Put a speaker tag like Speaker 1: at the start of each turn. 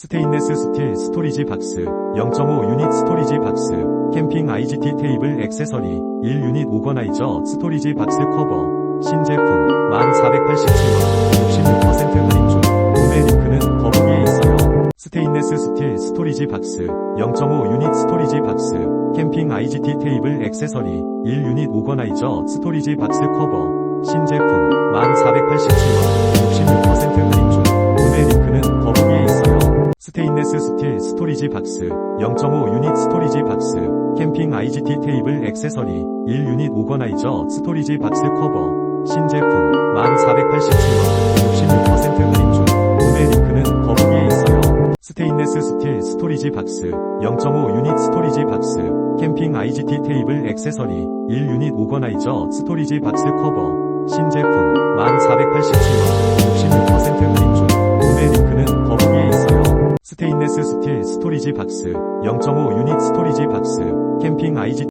Speaker 1: 스테인레스 스틸 스토리지 박스 0.5 유닛 스토리지 박스 캠핑 IGT 테이블 액세서리 1 유닛 오거나이저 스토리지 박스 커버 신제품 1487원 66% 할인 중 구매 링크는 더보기에 있어요. 스테인레스 스틸 스토리지 박스 0.5 유닛 스토리지 박스 캠핑 IGT 테이블 액세서리 1 유닛 오거나이저 스토리지 박스 커버 신제품 1487원 스틸 스토리지 박스 0.5 유닛 스토리지 박스 캠핑 IGT 테이블 액세서리 1 유닛 오거나이저 스토리지 박스 커버 신제품 1487원 66% 할인 중 구매 링크는 더보기에 있어요. 스테인레스 스틸 스토리지 박스 0.5 유닛 스토리지 박스 캠핑 IGT 테이블 액세서리 1 유닛 오거나이저 스토리지 박스 커버 신제품 1487원 스토리지 박스 0.5 유닛 스토리지 박스 캠핑 IGT